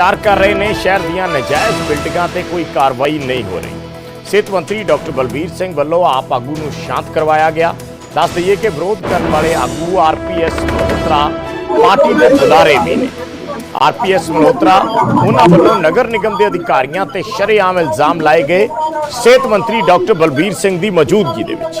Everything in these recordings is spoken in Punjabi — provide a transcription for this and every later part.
ਚਾਰ ਕਰ ਰਹੇ ਨੇ ਸ਼ਹਿਰ ਦੀਆਂ ਨਜਾਇਜ਼ ਬਿਲਡਿੰਗਾਂ ਤੇ ਕੋਈ ਕਾਰਵਾਈ ਨਹੀਂ ਹੋ ਰਹੀ। ਸਿਹਤ ਮੰਤਰੀ ਡਾਕਟਰ ਬਲਬੀਰ ਸਿੰਘ ਵੱਲੋਂ ਆਪ ਆਗੂ ਨੂੰ ਸ਼ਾਂਤ ਕਰਵਾਇਆ ਗਿਆ। ਦੱਸ ਦਈਏ ਕਿ ਵਿਰੋਧ ਕਰਨ ਵਾਲੇ ਆਗੂ ਆਰਪੀਐਸ ਮਲਹੋਤਰਾ ਪਾਰਟੀ ਦੇ ਬੁਲਾਰੇ ਵੀ ਨੇ। ਆਰਪੀਐਸ ਮਲਹੋਤਰਾ ਉਹਨਾਂ ਵੱਲੋਂ ਨਗਰ ਨਿਗਮ ਦੇ ਅਧਿਕਾਰੀਆਂ ਤੇ ਸ਼ਰੇਆਮ ਇਲਜ਼ਾਮ ਲਾਏ ਗਏ। ਸਿਹਤ ਮੰਤਰੀ ਡਾਕਟਰ ਬਲਬੀਰ ਸਿੰਘ ਦੀ ਮੌਜੂਦਗੀ ਦੇ ਵਿੱਚ।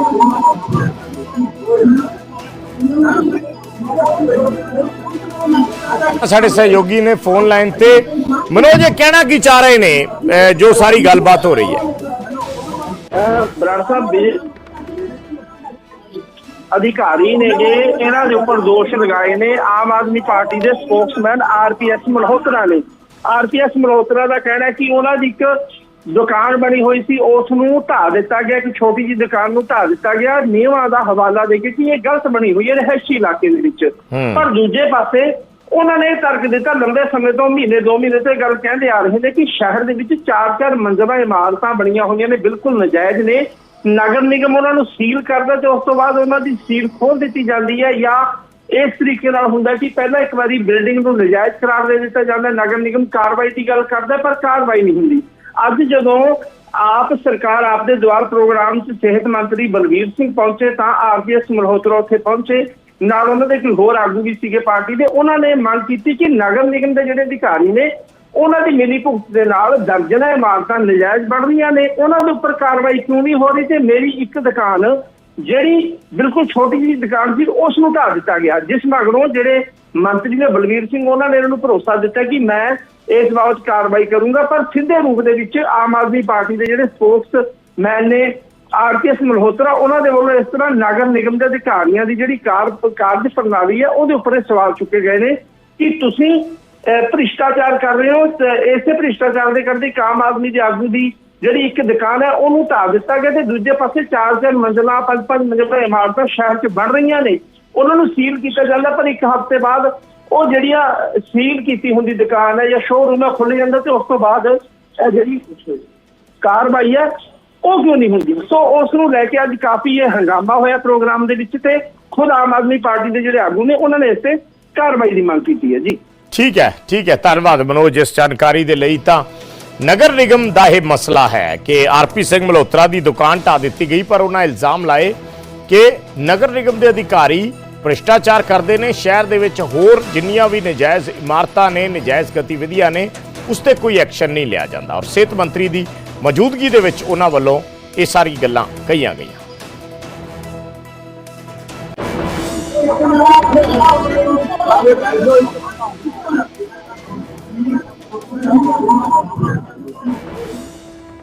ਸਾਡੇ ਸਹਿਯੋਗੀ ਨੇ ਫੋਨ ਲਾਈਨ ਤੇ। ਮਨੋਜ ਇਹ ਕਹਿਣਾ ਕੀ ਚਾਹ ਰਹੇ ਨੇ? ਅਹ ਜੋ ਸਾਰੀ ਗੱਲਬਾਤ ਹੋ ਰਹੀ ਹੈ। ਬਰਾੜ ਸਾਹਿਬ ਵੀ ਅਧਿਕਾਰੀ ਨੇ ਜੇ ਇਹਨਾਂ ਦੇ ਉੱਪਰ ਦੋਸ਼ ਲਗਾਏ ਨੇ। ਆਮ ਆਦਮੀ ਪਾਰਟੀ ਦੇ ਸਪੋਕਸਮੈਨ ਆਰਪੀਐਸ ਮਲਹੋਤਰਾ ਨੇ। ਆਰਪੀਐਸ ਮਲਹੋਤਰਾ ਦਾ ਕਹਿਣਾ ਹੈ ਕਿ ਉਹਨਾਂ ਦੀ ਇੱਕ ਦੁਕਾਨ ਬਣੀ ਹੋਈ ਸੀ। ਉਸ ਨੂੰ ਢਾ ਦਿੱਤਾ ਗਿਆ ਇੱਕ ਛੋਟੀ ਜਿਹੀ ਦੁਕਾਨ ਨੂੰ ਢਾ ਦਿੱਤਾ ਗਿਆ। ਨਿਯਮਾਂ ਦਾ ਹਵਾਲਾ ਦੇ ਕੇ ਕਿ ਇਹ ਗਲਤ ਬਣੀ ਹੋਈ ਹੈ ਰਹਿਸ਼ੀ ਇਲਾਕੇ ਦੇ ਵਿੱਚ। ਪਰ ਦੂਜੇ ਪਾਸੇ ਉਹਨਾਂ ਨੇ ਇਹ ਤਰਕ ਦਿੱਤਾ ਲੰਬੇ ਸਮੇਂ ਤੋਂ ਮਹੀਨੇ, ਦੋ ਮਹੀਨੇ ਤੋਂ ਗੱਲ ਕਹਿੰਦੇ ਆ ਰਹੇ ਨੇ ਕਿ ਸ਼ਹਿਰ ਦੇ ਵਿੱਚ ਚਾਰ ਚਾਰ ਮੰਜ਼ਲਾ ਇਮਾਰਤਾਂ ਬਣੀਆਂ ਹੋਈਆਂ ਨੇ, ਬਿਲਕੁਲ ਨਜਾਇਜ਼ ਨੇ। ਨਗਰ ਨਿਗਮ ਉਹਨਾਂ ਨੂੰ ਸੀਲ ਕਰਦਾ ਤੇ ਉਸ ਤੋਂ ਬਾਅਦ ਉਹਨਾਂ ਦੀ ਸੀਲ ਖੋਲ ਦਿੱਤੀ ਜਾਂਦੀ ਹੈ ਜਾਂ ਇਸ ਤਰੀਕੇ ਨਾਲ ਹੁੰਦਾ ਕਿ ਪਹਿਲਾਂ ਇੱਕ ਵਾਰੀ ਬਿਲਡਿੰਗ ਨੂੰ ਨਜਾਇਜ਼ ਕਰਾਰ ਦੇ ਦਿੱਤਾ ਜਾਂਦਾ, ਨਗਰ ਨਿਗਮ ਕਾਰਵਾਈ ਦੀ ਗੱਲ ਕਰਦਾ ਪਰ ਕਾਰਵਾਈ ਨਹੀਂ ਹੁੰਦੀ। ਅੱਜ ਜਦੋਂ ਆਪ ਸਰਕਾਰ ਆਪ ਦੇ ਦੁਆਰ ਪ੍ਰੋਗਰਾਮ 'ਚ ਸਿਹਤ ਮੰਤਰੀ ਬਲਵੀਰ ਸਿੰਘ ਪਹੁੰਚੇ ਤਾਂ ਆਰਪੀਐਸ ਮਲਹੋਤਰਾ ਉੱਥੇ ਪਹੁੰਚੇ। ਨਾਲ ਉਹਨਾਂ ਦੇ ਕੋਈ ਹੋਰ ਆਗੂ ਵੀ ਸੀਗੇ ਪਾਰਟੀ ਦੇ, ਉਹਨਾਂ ਨੇ ਮੰਗ ਕੀਤੀ ਕਿ ਨਗਰ ਨਿਗਮ ਦੇ ਜਿਹੜੇ ਅਧਿਕਾਰੀ ਨੇ, ਉਹਨਾਂ ਦੀ ਮਿਲੀ ਭੁਗਤ ਦੇ ਨਾਲ ਦਰਜਨਾਂ ਇਮਾਰਤਾਂ ਨਜਾਇਜ਼ ਬਣ ਰਹੀਆਂ ਨੇ, ਉਹਨਾਂ ਦੇ ਉੱਪਰ ਕਾਰਵਾਈ ਕਿਉਂ ਨਹੀਂ ਹੋ ਰਹੀ ਤੇ ਮੇਰੀ ਇੱਕ ਦੁਕਾਨ, ਜਿਹੜੀ ਬਿਲਕੁਲ ਛੋਟੀ ਜਿਹੀ ਦੁਕਾਨ ਸੀ, ਉਸ ਨੂੰ ਢਾ ਦਿੱਤਾ ਗਿਆ। ਜਿਸ ਮਗਰੋਂ ਜਿਹੜੇ ਮੰਤਰੀ ਨੇ ਬਲਵੀਰ ਸਿੰਘ, ਉਹਨਾਂ ਨੇ ਇਹਨਾਂ ਨੂੰ ਭਰੋਸਾ ਦਿੱਤਾ ਕਿ ਮੈਂ ਇਸ ਬਾਬਤ ਕਾਰਵਾਈ ਕਰੂੰਗਾ, ਪਰ ਸਿੱਧੇ ਰੂਪ ਦੇ ਵਿੱਚ ਆਮ ਆਦਮੀ ਪਾਰਟੀ ਦੇ ਜਿਹੜੇ ਸਪੋਕਸ ਮੈਨ ਨੇ ਆਰਪੀਐਸ ਮਲਹੋਤਰਾ, ਉਹਨਾਂ ਦੇ ਵੱਲੋਂ ਇਸ ਤਰ੍ਹਾਂ ਨਗਰ ਨਿਗਮ ਦੇ ਅਧਿਕਾਰੀਆਂ ਦੀ ਜਿਹੜੀ ਕਾਰਜ ਪ੍ਰਣਾਲੀ ਹੈ, ਉਹਦੇ ਉੱਪਰ ਇਹ ਸਵਾਲ ਚੁੱਕੇ ਗਏ ਨੇ ਕਿ ਤੁਸੀਂ ਭ੍ਰਿਸ਼ਟਾਚਾਰ ਕਰ ਰਹੇ ਹੋ ਇਸੇ ਭ੍ਰਿਸ਼ਟਾਚਾਰ ਦੇ ਕਰਦੇ ਇੱਕ ਆਮ ਆਦਮੀ ਦੇ ਆਗੂ ਦੀ ਜਿਹੜੀ ਇੱਕ ਦੁਕਾਨ ਹੈ, ਉਹਨੂੰ ਢਾ ਦਿੱਤਾ ਗਿਆ ਤੇ ਦੂਜੇ ਪਾਸੇ ਚਾਰ ਚਾਰ ਮੰਜ਼ਲਾ, ਪੰਜ ਪੰਜ ਮੰਜ਼ਲਾ ਇਮਾਰਤਾਂ ਸ਼ਹਿਰ 'ਚ ਬਣ ਰਹੀਆਂ ਨੇ। ਉਹਨਾਂ ਨੂੰ ਸੀਲ ਕੀਤਾ ਜਾਂਦਾ, ਪਰ ਇੱਕ ਹਫ਼ਤੇ ਬਾਅਦ ਉਹ ਜਿਹੜੀਆਂ ਸੀਲ ਕੀਤੀ ਹੁੰਦੀ ਦੁਕਾਨ ਹੈ ਜਾਂ ਸ਼ੋਰੂਮ ਹੈ ਖੁੱਲ ਜਾਂਦਾ ਤੇ ਉਸ ਤੋਂ ਬਾਅਦ ਜਿਹੜੀ ਕਾਰਵਾਈ ਹੈ ਉਹ ਕਿਉਂ ਨਹੀਂ ਹੁੰਦੀ। ਸੋ ਉਸ ਨੂੰ ਲੈ ਕੇ ਅੱਜ ਕਾਫੀ ਇਹ ਹੰਗਾਮਾ ਹੋਇਆ ਪ੍ਰੋਗਰਾਮ ਦੇ ਵਿੱਚ ਤੇ ਖੁਦ ਆਮ ਆਦਮੀ ਪਾਰਟੀ ਦੇ ਜਿਹੜੇ ਆਗੂ ਨੇ, ਉਹਨਾਂ ਨੇ ਇਸ ਤੇ ਕਾਰਵਾਈ ਦੀ ਮੰਗ ਕੀਤੀ ਹੈ ਜੀ। ਠੀਕ ਹੈ ਠੀਕ ਹੈ। ਧੰਨਵਾਦ ਮਨੋਜ ਇਸ ਜਾਣਕਾਰੀ ਦੇ ਲਈ। ਤਾਂ ਨਗਰ ਨਿਗਮ ਦਾ ਇਹ ਮਸਲਾ ਹੈ ਕਿ ਆਰਪੀ ਸਿੰਘ ਮਲਹੋਤਰਾ ਦੀ ਦੁਕਾਨ ਢਾ ਦਿੱਤੀ ਗਈ, ਪਰ ਉਹਨਾਂ ਇਲਜ਼ਾਮ ਲਾਏ ਕਿ ਨਗਰ ਨਿਗਮ ਦੇ ਅਧਿਕਾਰੀ ਭ੍ਰਿਸ਼ਟਾਚਾਰ ਕਰਦੇ ਨੇ। ਸ਼ਹਿਰ ਦੇ ਵਿੱਚ ਹੋਰ ਜਿੰਨੀਆਂ ਵੀ ਨਜਾਇਜ਼ ਇਮਾਰਤਾਂ ਨੇ, ਨਜਾਇਜ਼ ਗਤੀਵਿਧੀਆਂ ਨੇ, ਉਸ ਤੇ ਕੋਈ ਐਕਸ਼ਨ ਨਹੀਂ ਲਿਆ ਜਾਂਦਾ। ਔਰ ਸਿਹਤ ਮੰਤਰੀ ਦੀ ਮੌਜੂਦਗੀ ਦੇ ਵਿੱਚ ਉਹਨਾਂ ਵੱਲੋਂ ਇਹ ਸਾਰੀ ਗੱਲਾਂ ਕਹੀਆਂ ਗਈਆਂ